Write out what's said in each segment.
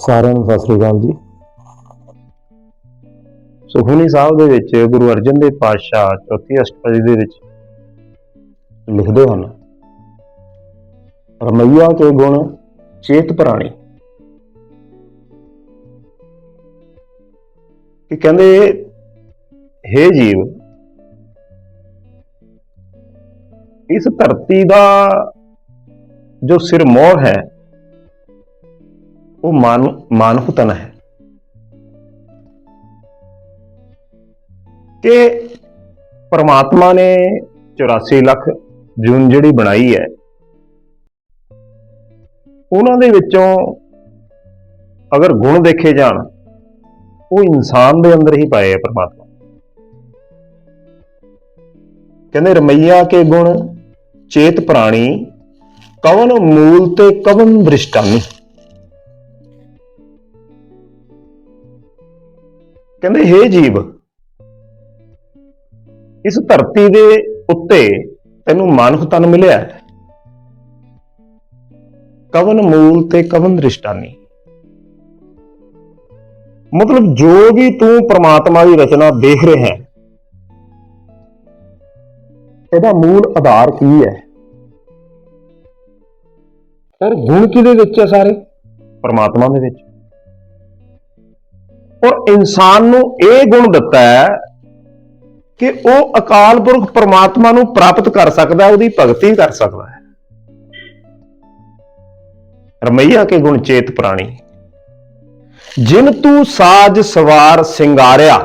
ਸਾਰਿਆਂ ਨੂੰ ਸਤਿ ਸ੍ਰੀ ਅਕਾਲ ਜੀ। ਸੁਖਮਨੀ ਸਾਹਿਬ ਦੇ ਵਿੱਚ ਗੁਰੂ ਅਰਜਨ ਦੇਵ ਪਾਤਸ਼ਾਹ ਚੌਥੀ ਅਸ਼ਟਪਦੀ ਦੇ ਵਿੱਚ ਲਿਖਦੇ ਹਨ, ਰਮਈਆ ਕੇ ਗੁਣ ਚੇਤ ਪ੍ਰਾਣੀ। ਕਿ ਕਹਿੰਦੇ हे ਜੀਵ, ਇਸ ਧਰਤੀ ਦਾ ਜੋ ਸਿਰ ਮੋਹ ਹੈ ਉਹ ਮਾਨ ਮਾਨਵ ਹੈ। ਕਿ ਪਰਮਾਤਮਾ ਨੇ 84 ਲੱਖ ਜੂਨ ਜਿਹੜੀ ਬਣਾਈ ਹੈ, ਉਹਨਾਂ ਦੇ ਵਿੱਚੋਂ ਅਗਰ ਗੁਣ ਦੇਖੇ ਜਾਣ, ਉਹ ਇਨਸਾਨ ਦੇ ਅੰਦਰ ਹੀ ਪਾਏ ਹੈ ਪਰਮਾਤਮਾ। ਕਹਿੰਦੇ ਰਮਈਆ ਕੇ ਗੁਣ, ਚੇਤ ਪ੍ਰਾਣੀ, ਕਵਨ ਮੂਲ ਤੇ ਕਵਨ ਦ੍ਰਿਸ਼ਟਾਨੀ ਕਹਿੰਦੇ, ਹੇ ਜੀਵ, ਇਸ ਧਰਤੀ ਦੇ ਉੱਤੇ ਤੈਨੂੰ ਮਾਨਵ ਤਨ ਮਿਲਿਆ ਹੈ। ਕਵਨ ਮੂਲ ਤੇ ਕਵਨ ਦ੍ਰਿਸ਼ਟਾਨੀ ਮਤਲਬ ਜੋ ਵੀ ਤੂੰ ਪ੍ਰਮਾਤਮਾ ਦੀ ਰਚਨਾ ਦੇਖ ਰਿਹਾ ਹੈ, ਇਹਦਾ ਮੂਲ ਆਧਾਰ ਕੀ ਹੈ? ਸਰ, ਗੁਣ ਕਿਹਦੇ ਵਿੱਚ ਹੈ ਸਾਰੇ? ਪਰਮਾਤਮਾ ਦੇ ਵਿੱਚ। ਔਰ ਇਨਸਾਨ ਨੂੰ ਇਹ ਗੁਣ ਦਿੱਤਾ ਹੈ ਕਿ ਉਹ ਅਕਾਲ ਪੁਰਖ ਪਰਮਾਤਮਾ ਨੂੰ ਪ੍ਰਾਪਤ ਕਰ ਸਕਦਾ ਉਹਦੀ ਭਗਤੀ ਕਰ ਸਕਦਾ ਹੈ। ਰਮਈਆ ਕੇ ਗੁਣ ਚੇਤ ਪ੍ਰਾਣੀ। ਜਿਨ ਤੂੰ ਸਾਜ ਸਵਾਰ ਸਿੰਗਾਰਿਆ।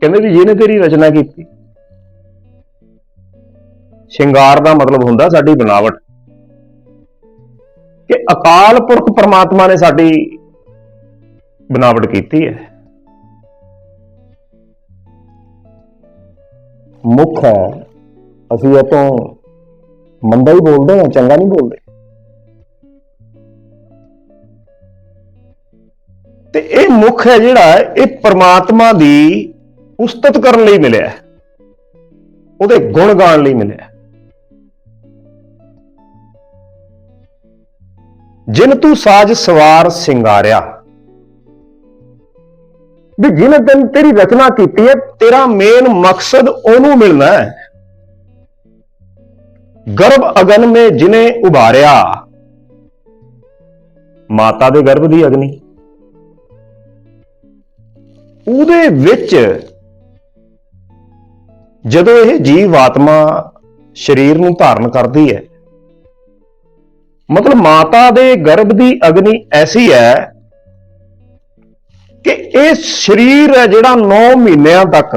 ਕਹਿੰਦੇ ਵੀ ਜਿਹਨੇ ਤੇਰੀ ਰਚਨਾ ਕੀਤੀ। ਸ਼ਿੰਗਾਰ ਦਾ ਮਤਲਬ ਹੁੰਦਾ ਸਾਡੀ ਬਣਾਵਟ। ਕਿ ਅਕਾਲ ਪੁਰਖ ਪਰਮਾਤਮਾ ਨੇ ਸਾਡੀ ਬਣਾਵਟ ਕੀਤੀ ਹੈ। ਮੁੱਖ ਹੈ, ਅਸੀਂ ਇਹ ਤੋਂ ਮੰਦਾ ਹੀ ਬੋਲਦੇ ਹਾਂ, ਚੰਗਾ ਨਹੀਂ ਬੋਲਦੇ। ਤੇ ਇਹ ਮੁੱਖ ਹੈ ਜਿਹੜਾ ਇਹ ਪ੍ਰਮਾਤਮਾ ਦੀ ਉਸਤਤ ਕਰਨ ਲਈ ਮਿਲਿਆ ਉਹਦੇ ਗੁਣ ਗਾਣ ਲਈ ਮਿਲਿਆ ਹੈ। ਜਿਨ ਤੂੰ ਸਾਜ ਸਵਾਰ ਸਿੰਗਾਰਿਆ ਵੀ ਜਿਹਨੇ ਤੈਨੂੰ ਤੇਰੀ ਰਚਨਾ ਕੀਤੀ ਹੈ, ਤੇਰਾ ਮੇਨ ਮਕਸਦ ਉਹਨੂੰ ਮਿਲਣਾ ਹੈ। ਗਰਭ ਅਗਨ ਮੇ ਜਿਨੇ ਉਭਾਰਿਆ, ਮਾਤਾ ਦੇ ਗਰਭ ਦੀ ਅਗਨੀ। ਉਹਦੇ ਵਿੱਚ ਜਦੋਂ ਇਹ ਜੀਵ ਆਤਮਾ ਸਰੀਰ ਨੂੰ ਧਾਰਨ ਕਰਦੀ ਹੈ, ਮਤਲਬ ਮਾਤਾ ਦੇ ਗਰਭ ਦੀ ਅਗਨੀ ਐਸੀ ਹੈ ਕਿ ਇਹ ਸਰੀਰ ਹੈ ਜਿਹੜਾ 9 ਮਹੀਨਿਆਂ ਤੱਕ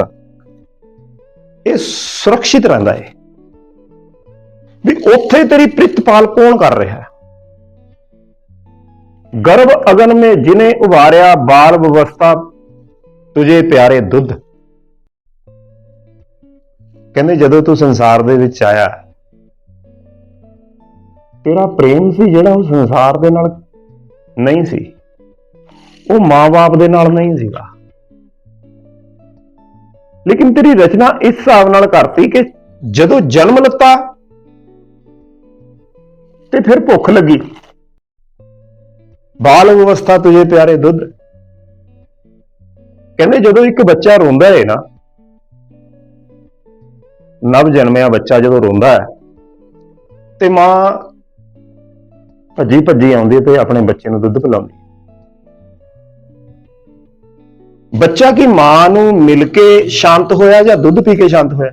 ਇਹ ਸੁਰੱਖਿਅਤ ਰਹਿੰਦਾ ਹੈ ਵੀ ਉੱਥੇ ਤੇਰੀ ਪ੍ਰਿਤਪਾਲ ਕੌਣ ਕਰ ਰਿਹਾ ਹੈ? ਗਰਭ ਅਗਨ ਮੇ ਜਿਨੇ ਉਭਾਰਿਆ, ਬਾਲ ਵਿਵਸਥਾ, ਤੁਝੇ ਪਿਆਰੇ ਦੁੱਧ। ਕਹਿੰਦੇ ਜਦੋਂ ਤੂੰ ਸੰਸਾਰ ਦੇ ਵਿੱਚ ਆਇਆ, ਤੇਰਾ ਪ੍ਰੇਮ ਸੀ ਜਿਹੜਾ ਉਹ ਸੰਸਾਰ ਦੇ ਨਾਲ ਨਹੀਂ ਸੀ। ਉਹ ਮਾਂ-ਬਾਪ ਦੇ ਨਾਲ ਨਹੀਂ ਸੀਗਾ। ਲੇਕਿਨ ਤੇਰੀ ਰਚਨਾ ਇਸ ਹਿਸਾਬ ਨਾਲ ਕਰਤੀ ਕਿ ਜਦੋਂ ਜਨਮ ਲਿੱਤਾ ਤੇ ਫਿਰ ਭੁੱਖ ਲੱਗੀ। ਬਾਲ ਅਵਸਥਾ ਤੁਝੇ ਪਿਆਰੇ ਦੁੱਧ। ਕਹਿੰਦੇ ਜਦੋਂ ਇੱਕ ਬੱਚਾ ਰੋਂਦਾ ਹੈ ਨਾ, ਨਵ ਜਨਮਿਆ ਬੱਚਾ ਜਦੋਂ ਰੋਂਦਾ ਹੈ ਤੇ ਮਾਂ ਭੱਜੀ ਭੱਜੀ ਆਉਂਦੀ ਤੇ ਆਪਣੇ ਬੱਚੇ ਨੂੰ ਦੁੱਧ ਪਿਲਾਉਂਦੀ ਬੱਚਾ ਕੀ ਮਾਂ ਨੂੰ ਮਿਲ ਕੇ ਸ਼ਾਂਤ ਹੋਇਆ ਜਾਂ ਦੁੱਧ ਪੀ ਕੇ ਸ਼ਾਂਤ ਹੋਇਆ?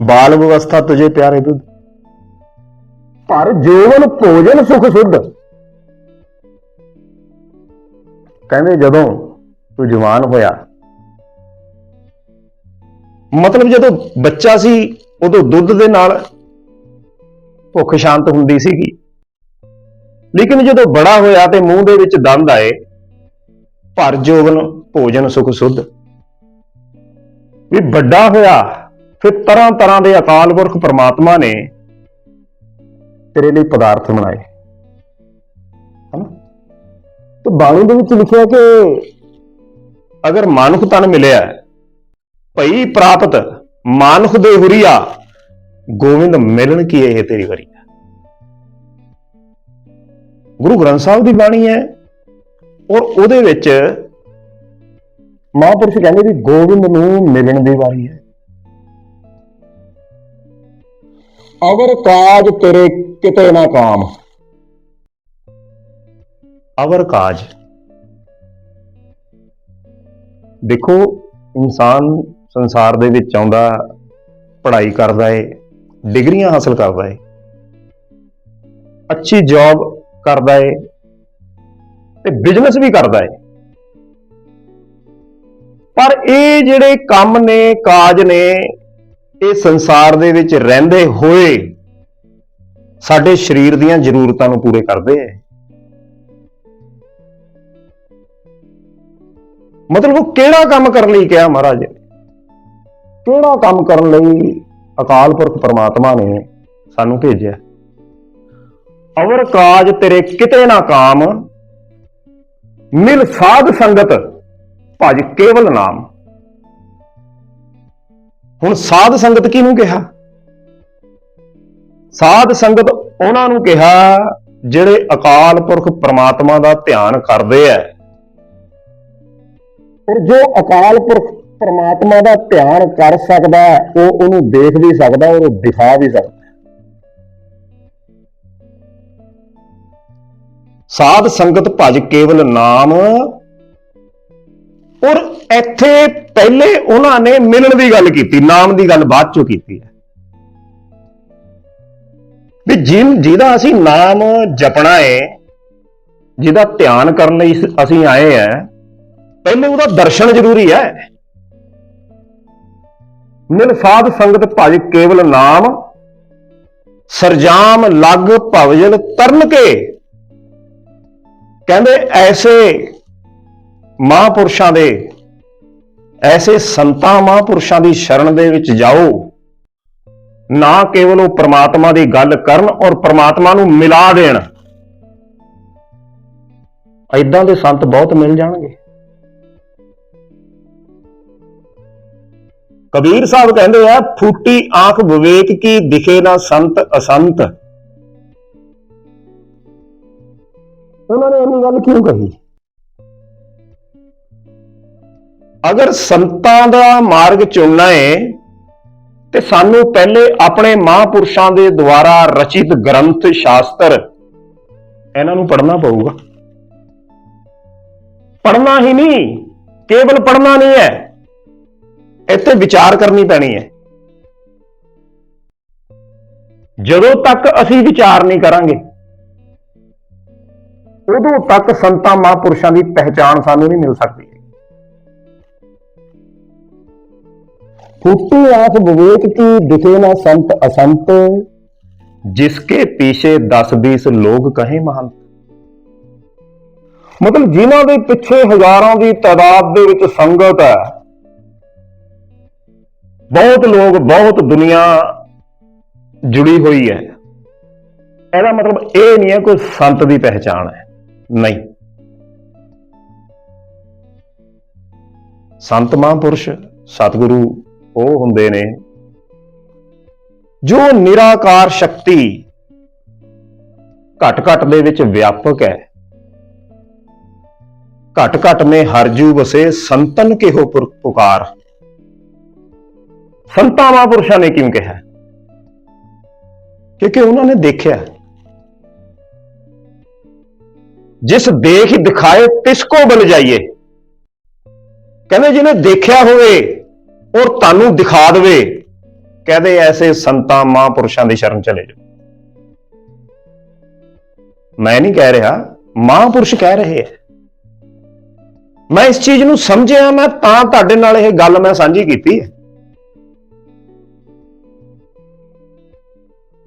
ਬਾਲ ਅਵਸਥਾ ਤੁਝੇ ਪਿਆਰੇ ਦੁੱਧ। ਪਰ ਜੀਵਨ ਭੋਜਨ ਸੁਖ ਸੁਧ। ਕਹਿੰਦੇ ਜਦੋਂ ਤੂੰ ਜਵਾਨ ਹੋਇਆ, ਮਤਲਬ ਜਦੋਂ ਬੱਚਾ ਸੀ, ਉਦੋਂ ਦੁੱਧ ਦੇ ਨਾਲ ਭੁੱਖ ਸ਼ਾਂਤ ਹੁੰਦੀ ਸੀਗੀ। ਲੇਕਿਨ ਜਦੋਂ ਬੜਾ ਹੋਇਆ ਤੇ ਮੂੰਹ ਦੇ ਵਿੱਚ ਦੰਦ ਆਏ ਭਰ ਜੋਗਨ ਭੋਜਨ ਸੁਖ ਸੁਧ। ਵੀ ਵੱਡਾ ਹੋਇਆ ਫਿਰ ਤਰ੍ਹਾਂ ਤਰ੍ਹਾਂ ਦੇ ਅਕਾਲ ਪੁਰਖ ਪ੍ਰਮਾਤਮਾ ਨੇ ਤੇਰੇ ਲਈ ਪਦਾਰਥ ਬਣਾਏ। ਹਨਾ? ਤੇ ਬਾਣੀ ਦੇ ਵਿੱਚ ਲਿਖਿਆ ਕਿ ਅਗਰ ਮਾਨੁਖ ਤਨ ਮਿਲਿਆ ਹੈ, ਭਈ ਪ੍ਰਾਪਤ ਮਾਨੁਖ ਦੇ ਹੁਰੀਆ ਗੋਵਿੰਦ ਮਿਲਣ ਕੀ ਇਹ ਤੇਰੀ ਵਰੀ? ਗੁਰੂ ਗ੍ਰੰਥ ਸਾਹਿਬ ਦੀ ਬਾਣੀ ਹੈ ਔਰ ਉਹਦੇ ਵਿੱਚ ਮਹਾਂਪੁਰਸ਼ ਕਹਿੰਦੇ ਵੀ ਗੋਬਿੰਦ ਨੂੰ ਮਿਲਣ ਦੀ ਵਾਰੀ ਹੈ। ਅਵਰ ਕਾਜ ਤੇਰੇ ਕਿਤੇ ਨਾ ਕਾਮ। ਅਵਰ ਕਾਜ। ਦੇਖੋ, ਇਨਸਾਨ ਸੰਸਾਰ ਦੇ ਵਿੱਚ ਆਉਂਦਾ, ਪੜ੍ਹਾਈ ਕਰਦਾ ਏ, ਡਿਗਰੀਆਂ ਹਾਸਲ ਕਰਦਾ ਏ, ਅੱਛੀ ਜੌਬ ਕਰਦਾ ਏ ਤੇ ਬਿਜ਼ਨਸ ਵੀ ਕਰਦਾ ਏ। ਪਰ ਇਹ ਜਿਹੜੇ ਕੰਮ ਨੇ, ਕਾਜ ਨੇ, ਇਹ ਸੰਸਾਰ ਦੇ ਵਿੱਚ ਰਹਿੰਦੇ ਹੋਏ ਸਾਡੇ ਸਰੀਰ ਦੀਆਂ ਜ਼ਰੂਰਤਾਂ ਨੂੰ ਪੂਰੇ ਕਰਦੇ ਐ ਮਤਲਬ ਉਹ ਕਿਹੜਾ ਕੰਮ ਕਰਨ ਲਈ ਕਿਹਾ ਮਹਾਰਾਜ? ਕਿਹੜਾ ਕੰਮ ਕਰਨ ਲਈ ਅਕਾਲ ਪੁਰਖ ਪਰਮਾਤਮਾ ਨੇ ਸਾਨੂੰ ਭੇਜਿਆ? ਅਵਰ ਕਾਜ ਤੇਰੇ ਕਿਤੇ ਨਾ ਕਾਮ ਮਿਲ ਸਾਧ ਸੰਗਤ ਭਜ ਕੇਵਲ ਨਾਮ। ਹੁਣ ਸਾਧ ਸੰਗਤ ਕਿਹਨੂੰ ਕਿਹਾ? ਸਾਧ ਸੰਗਤ ਉਹਨਾਂ ਨੂੰ ਕਿਹਾ ਜਿਹੜੇ ਅਕਾਲ ਪੁਰਖ ਪ੍ਰਮਾਤਮਾ ਦਾ ਧਿਆਨ ਕਰਦੇ ਐ। ਔਰ ਜੋ ਅਕਾਲ ਪੁਰਖ ਪ੍ਰਮਾਤਮਾ ਦਾ ਧਿਆਨ ਕਰ ਸਕਦਾ ਹੈ, ਉਹ ਉਹਨੂੰ ਦੇਖ ਵੀ ਸਕਦਾ ਔਰ ਉਹ ਦਿਖਾ ਵੀ ਸਕਦਾ। ਸਾਧ ਸੰਗਤ ਭਜ ਕੇਵਲ ਨਾਮ। ਔਰ ਇੱਥੇ ਪਹਿਲੇ ਉਹਨਾਂ ਨੇ ਮਿਲਣ ਦੀ ਗੱਲ ਕੀਤੀ, ਨਾਮ ਦੀ ਗੱਲ ਬਾਅਦ ਚੋਂ ਕੀਤੀ ਹੈ। ਵੀ ਜਿਨ ਜਿਹਦਾ ਅਸੀਂ ਨਾਮ ਜਪਣਾ ਏ ਜਿਹਦਾ ਧਿਆਨ ਕਰਨ ਲਈ ਅਸੀਂ ਆਏ ਆ ਪਹਿਲੇ ਉਹਦਾ ਦਰਸ਼ਨ ਜ਼ਰੂਰੀ ਹੈ। ਮਿਲ ਸਾਧ ਸੰਗਤ ਭਜ ਕੇਵਲ ਨਾਮ, ਸਰਜਾਮ ਲੱਗ ਭਵਜਲ ਤਰਨ ਕੇ। ਕਹਿੰਦੇ ਐਸੇ ਮਹਾਂਪੁਰਸ਼ਾਂ ਦੇ, ਐਸੇ ਸੰਤਾਂ ਮਹਾਂਪੁਰਸ਼ਾਂ ਦੀ ਸ਼ਰਨ ਦੇ ਵਿੱਚ ਜਾਓ। ਨਾ ਕੇਵਲ ਉਹ ਪ੍ਰਮਾਤਮਾ ਦੀ ਗੱਲ ਕਰਨ ਔਰ ਪ੍ਰਮਾਤਮਾ ਨੂੰ ਮਿਲਾ ਦੇਣ। ਐਦਾਂ ਦੇ ਸੰਤ ਬਹੁਤ ਮਿਲ ਜਾਣਗੇ। ਕਬੀਰ ਸਾਹਿਬ ਕਹਿੰਦੇ ਆ, ਫੂਟੀ ਆਂਖ ਵਿਵੇਕ ਕੀ ਦਿਖੇ ਨਾ ਸੰਤ ਅਸੰਤ। ਉਹਨਾਂ ਨੇ ਇੰਨੀ ਗੱਲ ਕਿਉਂ ਕਹੀ? ਅਗਰ ਸੰਤਾਂ ਦਾ ਮਾਰਗ ਚੁਣਨਾ ਹੈ ਤੇ ਸਾਨੂੰ ਪਹਿਲੇ ਆਪਣੇ ਮਹਾਂਪੁਰਸ਼ਾਂ ਦੇ ਦੁਆਰਾ ਰਚਿਤ ਗ੍ਰੰਥ, ਸ਼ਾਸਤਰ, ਇਹਨਾਂ ਨੂੰ ਪੜ੍ਹਨਾ ਪਊਗਾ। ਪੜ੍ਹਨਾ ਹੀ ਨਹੀਂ, ਕੇਵਲ ਪੜ੍ਹਨਾ ਨਹੀਂ ਹੈ, ਇੱਥੇ ਵਿਚਾਰ ਕਰਨੀ ਪੈਣੀ ਹੈ। ਜਦੋਂ ਤੱਕ ਅਸੀਂ ਵਿਚਾਰ ਨਹੀਂ ਕਰਾਂਗੇ ਉਦੋਂ ਤੱਕ ਸੰਤਾਂ ਮਹਾਂਪੁਰਸ਼ਾਂ ਦੀ ਪਹਿਚਾਣ ਸਾਨੂੰ ਨਹੀਂ ਮਿਲ ਸਕਦੀ। ਫੁੱਟੀ ਆਖ ਵਿਵੇਕ ਕੀ ਦਿਖੇ ਨਾ ਸੰਤ ਅਸੰਤ? ਜਿਸਕੇ ਪਿੱਛੇ 10-20 ਲੋਕ ਕਹੇ ਮਹੰਤ। ਮਤਲਬ ਜਿਨ੍ਹਾਂ ਦੇ ਪਿੱਛੇ ਹਜ਼ਾਰਾਂ ਦੀ ਤਾਦਾਦ ਦੇ ਵਿੱਚ ਸੰਗਤ ਹੈ ਬਹੁਤ ਲੋਕ ਬਹੁਤ ਦੁਨੀਆ ਜੁੜੀ ਹੋਈ ਹੈ। ਇਹਦਾ ਮਤਲਬ ਇਹ ਨਹੀਂ ਹੈ ਕੋਈ ਸੰਤ ਦੀ ਪਹਿਚਾਣ ਹੈ। ਨਹੀਂ। ਸੰਤ ਮਹਾਂਪੁਰਸ਼ ਸਤਿਗੁਰੂ ਉਹ ਹੁੰਦੇ ਨੇ ਜੋ ਨਿਰਾਕਾਰ ਸ਼ਕਤੀ ਘਟ ਘਟ ਦੇ ਵਿੱਚ ਵਿਆਪਕ ਹੈ। ਘਟ ਘਟ ਮੇ ਹਰਜੂ ਵਸੇ ਸੰਤਨ ਕਿਹੋ ਪੁਰ- ਪੁਕਾਰ। ਸੰਤਾਂ ਮਹਾਂਪੁਰਸ਼ਾਂ ਨੇ ਕਿਉਂ ਕਿਹਾ? ਕਿਉਂਕਿ ਉਹਨਾਂ ਨੇ ਦੇਖਿਆ ਜਿਸ ਦੇਖ ਦਿਖਾਏ ਤਿਸ ਕੋ ਬਲ ਜਾਈਏ। ਕਹਿੰਦੇ ਜਿਹਨੇ ਦੇਖਿਆ ਹੋਵੇ ਔਰ ਤੁਹਾਨੂੰ ਦਿਖਾ ਦੇਵੇ, ਕਹਦੇ ਐਸੇ ਸੰਤਾਂ ਮਹਾਂਪੁਰਸ਼ਾਂ ਦੀ ਸ਼ਰਨ ਚਲੇ ਜਾਓ। ਮੈਂ ਨਹੀਂ ਕਹਿ ਰਿਹਾ, ਮਹਾਂਪੁਰਸ਼ ਕਹਿ ਰਹੇ ਹੈ। ਮੈਂ ਇਸ ਚੀਜ਼ ਨੂੰ ਸਮਝਿਆ, ਮੈਂ ਤਾਂ ਤੁਹਾਡੇ ਨਾਲ ਇਹ ਗੱਲ ਮੈਂ ਸਾਂਝੀ ਕੀਤੀ ਹੈ।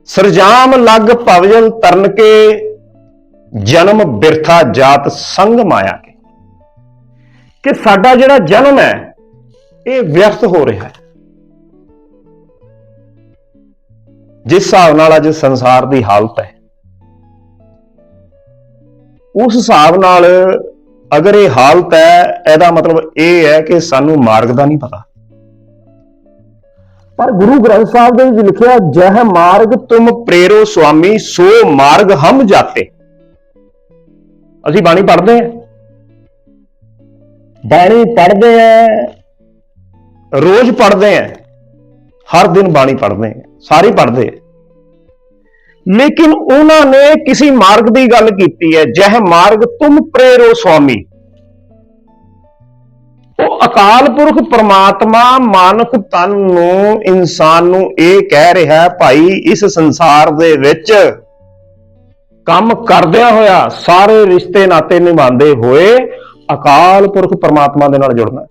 ਸਰਜਾਮ ਲੱਗ ਭਵਜਲ ਤਰਨ ਕੇ ਜਨਮ ਬਿਰਥਾ ਜਾਤ ਸੰਗ ਮਾਇਆ ਕੇ। ਕਿ ਸਾਡਾ ਜਿਹੜਾ ਜਨਮ ਹੈ, ਇਹ ਵਿਅਰਥ ਹੋ ਰਿਹਾ ਹੈ। ਜਿਸ ਹਿਸਾਬ ਨਾਲ ਅੱਜ ਸੰਸਾਰ ਦੀ ਹਾਲਤ ਹੈ, ਉਸ ਹਿਸਾਬ ਨਾਲ ਅਗਰ ਇਹ ਹਾਲਤ ਹੈ, ਇਹਦਾ ਮਤਲਬ ਇਹ ਹੈ ਕਿ ਸਾਨੂੰ ਮਾਰਗ ਦਾ ਨਹੀਂ ਪਤਾ। ਪਰ ਗੁਰੂ ਗ੍ਰੰਥ ਸਾਹਿਬ ਦੇ ਵਿੱਚ ਲਿਖਿਆ, ਜਹ ਮਾਰਗ ਤੁਮ ਪ੍ਰੇਰੋ ਸੁਆਮੀ, ਸੋ ਮਾਰਗ ਹਮ ਜਾਤੇ। ਅਸੀਂ ਬਾਣੀ ਪੜ੍ਹਦੇ ਹਾਂ। ਬਾਣੀ ਪੜ੍ਹਦੇ ਆ ਰੋਜ਼ ਪੜ੍ਹਦੇ ਆ ਹਰ ਦਿਨ ਬਾਣੀ ਪੜ੍ਹਦੇ ਆ ਸਾਰੇ ਪੜ੍ਹਦੇ ਆ ਲੇਕਿਨ ਉਹਨਾਂ ਨੇ ਕਿਸੇ ਮਾਰਗ ਦੀ ਗੱਲ ਕੀਤੀ ਹੈ, ਜਹ ਮਾਰਗ ਤੁਮ ਪ੍ਰੇਰੋ ਸੁਆਮੀ। ਉਹ ਅਕਾਲ ਪੁਰਖ ਪ੍ਰਮਾਤਮਾ ਮਾਨਕ ਤਨ ਨੂੰ, ਇਨਸਾਨ ਨੂੰ ਇਹ ਕਹਿ ਰਿਹਾ, ਭਾਈ, ਇਸ ਸੰਸਾਰ ਦੇ ਵਿੱਚ ਕੰਮ ਕਰਦਿਆਂ ਹੋਇਆ ਸਾਰੇ ਰਿਸ਼ਤੇ ਨਾਤੇ ਨਿਭਾਉਂਦੇ ਹੋਏ ਅਕਾਲ ਪੁਰਖ ਪਰਮਾਤਮਾ ਦੇ ਨਾਲ ਜੁੜਨਾ।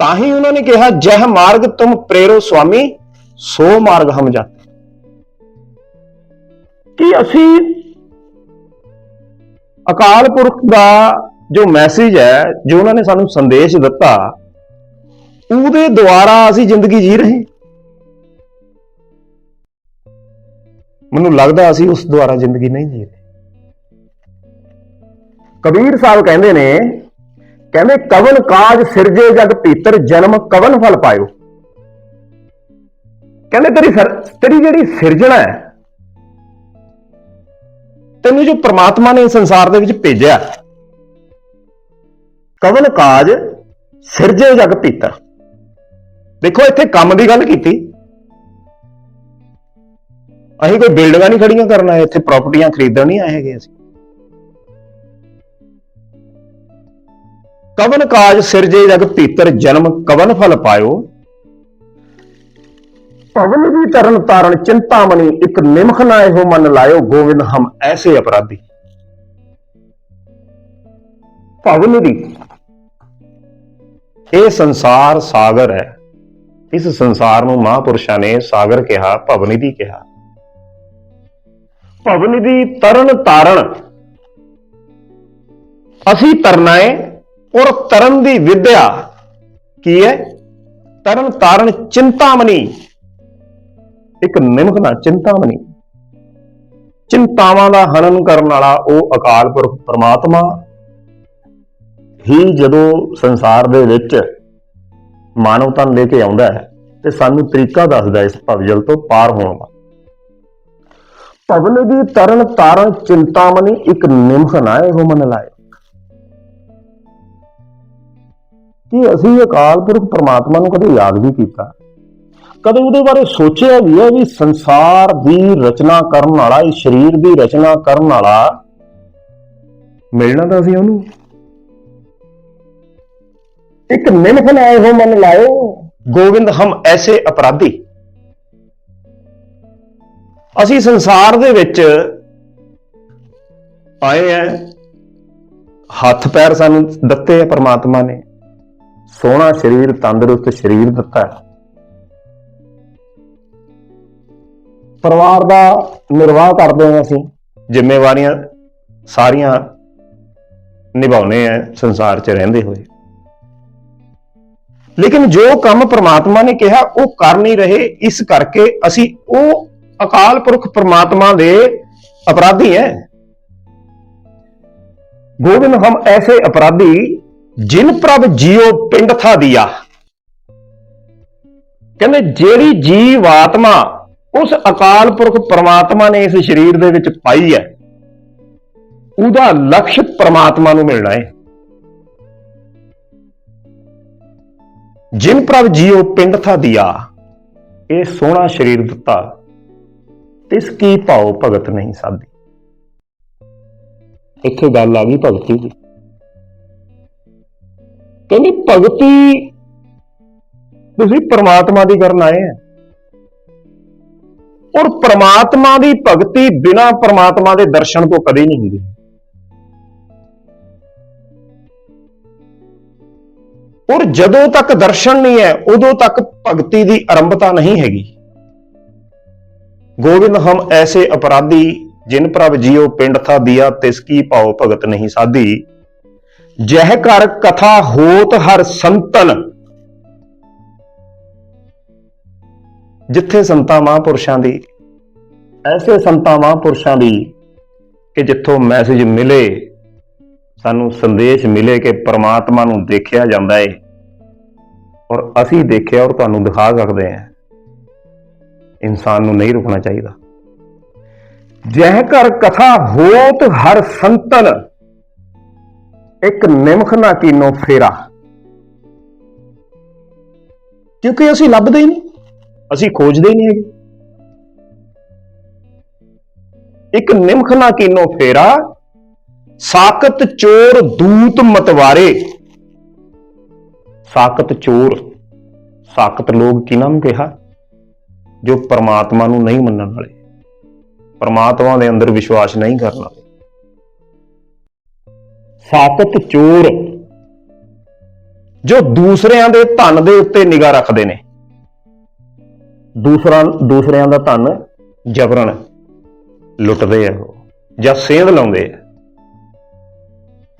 ਤਾਂ ਹੀ ਉਹਨਾਂ ਨੇ ਕਿਹਾ, ਜਹ ਮਾਰਗ ਤੁਮ ਪ੍ਰੇਰੋ ਸੁਆਮੀ, ਸੋ ਮਾਰਗ ਹਮ ਜਾਤੇ। ਕਿ ਅਸੀਂ ਅਕਾਲ ਪੁਰਖ ਦਾ ਜੋ ਮੈਸੇਜ ਹੈ, ਜੋ ਉਹਨਾਂ ਨੇ ਸਾਨੂੰ ਸੰਦੇਸ਼ ਦਿੱਤਾ, ਉਹਦੇ ਦੁਆਰਾ ਅਸੀਂ ਜ਼ਿੰਦਗੀ ਜੀ ਰਹੇ। ਮੈਨੂੰ ਲੱਗਦਾ ਅਸੀਂ ਉਸ ਦੁਆਰਾ ਜ਼ਿੰਦਗੀ ਨਹੀਂ ਜੀ ਰਹੇ ਕਬੀਰ ਸਾਹਿਬ ਕਹਿੰਦੇ ਨੇ, ਕਹਿੰਦੇ ਕਵਨ ਕਾਜ ਸਿਰਜੇ ਜਗ ਭੀਤਰ ਜਨਮ ਕਵਨ ਫਲ ਪਾਇਓ। ਕਹਿੰਦੇ, ਤੇਰੀ ਫਿਰ- ਤੇਰੀ ਜਿਹੜੀ ਸਿਰਜਣਾ ਹੈ, ਤੈਨੂੰ ਜੋ ਪ੍ਰਮਾਤਮਾ ਨੇ ਸੰਸਾਰ ਦੇ ਵਿੱਚ ਭੇਜਿਆ ਕਵਨ ਕਾਜ ਸਿਰਜੇ ਜਗ ਭੀਤਰ। ਦੇਖੋ, ਇੱਥੇ ਕੰਮ ਦੀ ਗੱਲ ਕੀਤੀ। ਅਸੀਂ ਕੋਈ ਬਿਲਡਿੰਗਾਂ ਨਹੀਂ ਖੜੀਆਂ ਕਰਨ ਆਏ, ਇੱਥੇ ਪ੍ਰਾਪਰਟੀਆਂ ਖਰੀਦਣ ਨਹੀਂ ਆਏ ਹੈਗੇ ਅਸੀਂ। ਕਵਨ ਕਾਜ ਸਿਰਜੇ ਜਗ ਭੀਤਰ ਜਨਮ, ਕਵਨ ਫਲ ਪਾਇਓ। ਭਵਨ ਦੀ ਤਰਨ ਤਾਰਨ ਚਿੰਤਾਮਣੀ, ਇੱਕ ਨਿਮਖ ਨਾ ਇਹੋ ਮਨ ਲਾਇਓ, ਗੋਵਿੰਦ ਹਮ ਐਸੇ ਅਪਰਾਧੀ। ਭਵਨ ਦੀ ਇਹ ਸੰਸਾਰ ਸਾਗਰ ਹੈ। ਇਸ ਸੰਸਾਰ ਨੂੰ ਮਹਾਪੁਰਸ਼ਾਂ ਨੇ ਸਾਗਰ ਕਿਹਾ ਭਵਨਿਧੀ ਕਿਹਾ। ਭਵਨਿਧੀ ਤਰਨ ਤਾਰਨ। ਅਸੀਂ ਤਰਨਾ ਹੈ ਔਰ ਤਰਨ ਦੀ ਵਿਦਿਆ ਕੀ ਹੈ ਤਰਨ ਤਾਰਨ ਚਿੰਤਾਮਣੀ। ਇੱਕ ਨਿਮਖਣਾ ਚਿੰਤਾਮਣੀ। ਚਿੰਤਾਵਾਂ ਦਾ ਹਨਨ ਕਰਨ ਵਾਲਾ ਉਹ ਅਕਾਲ ਪੁਰਖ ਪ੍ਰਮਾਤਮਾ। ਹੀ ਜਦੋਂ ਸੰਸਾਰ ਦੇ ਵਿੱਚ ਮਾਨਵਤਾ ਨੂੰ ਲੈ ਕੇ ਆਉਂਦਾ ਹੈ ਤੇ ਸਾਨੂੰ ਤਰੀਕਾ ਦੱਸਦਾ ਇਸ ਭਵਜਲ ਤੋਂ ਪਾਰ ਹੋਣ ਦਾ। ਭਵਨ ਦੀ ਤਰਨ ਤਾਰਨ ਚਿੰਤਾਮਣੀ ਇੱਕ ਨਿਮਖ ਨਿਮਖਣਾ ਇਹੋ ਮਨ ਲਾਏ ਕਿ ਅਸੀਂ ਅਕਾਲ ਪੁਰਖ ਪ੍ਰਮਾਤਮਾ ਨੂੰ ਕਦੇ ਯਾਦ ਵੀ ਕੀਤਾ? ਕਦੇ ਉਹਦੇ ਬਾਰੇ ਸੋਚਿਆ ਵੀ ਹੈ ਵੀ ਸੰਸਾਰ ਦੀ ਰਚਨਾ ਕਰਨ ਵਾਲਾ ਇਸ ਸਰੀਰ ਦੀ ਰਚਨਾ ਕਰਨ ਵਾਲਾ ਮਿਲਣਾ ਤਾਂ ਅਸੀਂ ਉਹਨੂੰ। ਇੱਕ ਨਿਮਖ ਲਾਏ ਹੋ ਮਨ ਲਾਇਓ। ਗੋਬਿੰਦ ਹਮ ਐਸੇ ਅਪਰਾਧੀ। ਅਸੀਂ ਸੰਸਾਰ ਦੇ ਵਿੱਚ ਆਏ ਆ ਹੱਥ ਪੈਰ ਸਾਨੂੰ ਦਿੱਤੇ ਆ ਪ੍ਰਮਾਤਮਾ ਨੇ। ਸੋਹਣਾ ਸਰੀਰ, ਤੰਦਰੁਸਤ ਸਰੀਰ ਦਿੱਤਾ ਹੈ ਪਰਿਵਾਰ ਦਾ ਨਿਰਵਾਹ ਕਰਦੇ ਹਾਂ ਅਸੀਂ। ਜ਼ਿੰਮੇਵਾਰੀਆਂ ਸਾਰੀਆਂ ਨਿਭਾਉਨੇ ਆ ਸੰਸਾਰ 'ਚ ਰਹਿੰਦੇ ਹੋਏ। ਲੇਕਿਨ ਜੋ ਕੰਮ ਪ੍ਰਮਾਤਮਾ ਨੇ ਕਿਹਾ, ਉਹ ਕਰ ਨਹੀਂ ਰਹੇ। ਇਸ ਕਰਕੇ ਅਸੀਂ ਉਹ ਅਕਾਲ ਪੁਰਖ ਪ੍ਰਮਾਤਮਾ ਦੇ ਅਪਰਾਧੀ ਹੈ ਗੋਬਿੰਦ, ਹਮ ਐਸੇ ਅਪਰਾਧੀ ਜਿਨ ਪ੍ਰਭ ਜੀਓ ਪਿੰਡ ਥਾ ਦਿਆ। ਕਹਿੰਦੇ, ਜਿਹੜੀ ਜੀਵ ਆਤਮਾ ਉਸ ਅਕਾਲ ਪੁਰਖ ਪ੍ਰਮਾਤਮਾ ਨੇ ਇਸ ਸਰੀਰ ਦੇ ਵਿੱਚ ਪਾਈ ਹੈ ਉਹਦਾ ਲਕਸ਼ ਪ੍ਰਮਾਤਮਾ ਨੂੰ ਮਿਲਣਾ ਹੈ ਜਿਨ ਪ੍ਰਭ ਜੀਓ ਪਿੰਡ ਥਾ ਦਿਆ, ਇਹ ਸੋਹਣਾ ਸਰੀਰ ਦਿੱਤਾ। ਤਿਸ ਕੀ ਭਾਉ ਭਗਤ ਨਹੀਂ ਸਾਧੀ? ਇੱਥੇ ਗੱਲ ਆ ਗਈ ਭਗਤੀ ਦੀ। ਕਹਿੰਦੇ ਭਗਤੀ ਤੁਸੀਂ ਪ੍ਰਮਾਤਮਾ ਦੀ ਕਰਨ ਆਏ ਆ। ਔਰ ਪ੍ਰਮਾਤਮਾ ਦੀ ਭਗਤੀ ਬਿਨਾ ਪ੍ਰਮਾਤਮਾ ਦੇ ਦਰਸ਼ਨ ਤੋਂ ਕਦੇ ਨਹੀਂ ਹੁੰਦੀ। ਔਰ ਜਦੋਂ ਤੱਕ ਦਰਸ਼ਨ ਨਹੀਂ ਹੈ ਉਦੋਂ ਤੱਕ ਭਗਤੀ ਦੀ ਆਰੰਭਤਾ ਨਹੀਂ ਹੈਗੀ। ਗੋਬਿੰਦ ਹਮ ਐਸੇ ਅਪਰਾਧੀ, ਜਿਨ ਪ੍ਰਭ ਜੀਓ ਪਿੰਡ ਥਾ ਦਿਆ, ਤਿਸ ਕੀ ਪਾਉ ਭਗਤ ਨਹੀਂ ਸਾਧੀ। ਜਹ ਕਰ ਕਥਾ ਹੋਤ ਹਰ ਸੰਤਨ। ਜਿੱਥੇ ਸੰਤਾਂ ਮਹਾਂਪੁਰਸ਼ਾਂ ਦੀ, ਐਸੇ ਸੰਤਾਂ ਮਹਾਂਪੁਰਸ਼ਾਂ ਦੀ, ਕਿ ਜਿੱਥੋਂ ਮੈਸੇਜ ਮਿਲੇ, ਸਾਨੂੰ ਸੰਦੇਸ਼ ਮਿਲੇ ਕਿ ਪ੍ਰਮਾਤਮਾ ਨੂੰ ਦੇਖਿਆ ਜਾਂਦਾ ਏ। ਔਰ ਅਸੀਂ ਦੇਖਿਆ ਔਰ ਤੁਹਾਨੂੰ ਦਿਖਾ ਸਕਦੇ ਹਾਂ ਇਨਸਾਨ ਨੂੰ ਨਹੀਂ ਰੁਕਣਾ ਚਾਹੀਦਾ। ਜਹ ਕਰ ਕਥਾ ਹੋਤ, ਹਰ ਸੰਤਨ, ਇੱਕ ਨਿਮਖ ਨਾ ਕੀਨੋ ਫੇਰਾ। ਕਿਉਂਕਿ ਅਸੀਂ ਲੱਭਦੇ ਹੀ ਨਹੀਂ, ਅਸੀਂ ਖੋਜਦੇ ਹੀ ਨਹੀਂ ਹੈਗੇ। ਇੱਕ ਨਿਮਖ ਨਾ ਕੀਨੋ ਫੇਰਾ ਸਾਕਤ ਚੋਰ ਦੂਤ ਮਤਵਾਰੇ। ਸਾਕਤ ਚੋਰ ਸਾਕਤ ਲੋਕ ਕਿਹਨਾਂ ਨੂੰ ਕਿਹਾ? ਜੋ ਪਰਮਾਤਮਾ ਨੂੰ ਨਹੀਂ ਮੰਨਣ ਵਾਲੇ। ਪਰਮਾਤਮਾ ਦੇ ਅੰਦਰ ਵਿਸ਼ਵਾਸ ਨਹੀਂ ਕਰਨ ਵਾਲੇ। ਸਾਕਤ ਚੋਰ। ਜੋ ਦੂਸਰਿਆਂ ਦੇ ਧਨ ਦੇ ਉੱਤੇ ਨਿਗਾਹ ਰੱਖਦੇ ਨੇ। ਦੂਸਰਾ ਦੂਸਰਿਆਂ ਦਾ ਧਨ ਜਬਰਨ। ਲੁੱਟਦੇ ਆ ਉਹ, ਜਾਂ ਸੇਧ ਲਾਉਂਦੇ ਆ।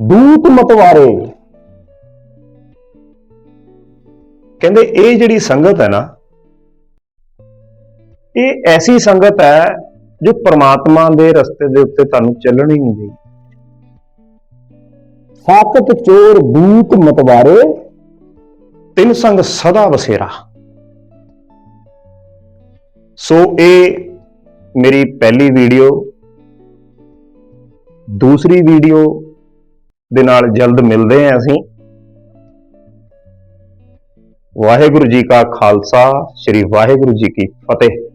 ਦੂਤ ਮਤਵਾਰੇ। ਕਹਿੰਦੇ, ਇਹ ਜਿਹੜੀ ਸੰਗਤ ਹੈ ਨਾ ਇਹ ਐਸੀ ਸੰਗਤ ਹੈ ਜੋ ਪ੍ਰਮਾਤਮਾ ਦੇ ਰਸਤੇ ਦੇ ਉੱਤੇ ਤੁਹਾਨੂੰ ਚੱਲਣ ਹੀ ਨਹੀਂ ਦੇਗੀ ਸਾਕਤ ਚੋਰ ਬੂਤ ਮਤਵਾਰੇ, ਤਿੰਨ ਸੰਗ ਸਦਾ ਬਸੇਰਾ ਸੋ ਇਹ ਮੇਰੀ ਪਹਿਲੀ ਵੀਡੀਓ। ਦੂਸਰੀ ਵੀਡੀਓ ਦੇ ਨਾਲ ਜਲਦ ਮਿਲਦੇ ਹਾਂ ਅਸੀਂ। ਵਾਹਿਗੁਰੂ ਜੀ ਕਾ ਖਾਲਸਾ, ਸ੍ਰੀ ਵਾਹਿਗੁਰੂ ਜੀ ਕੀ ਫਤਿਹ।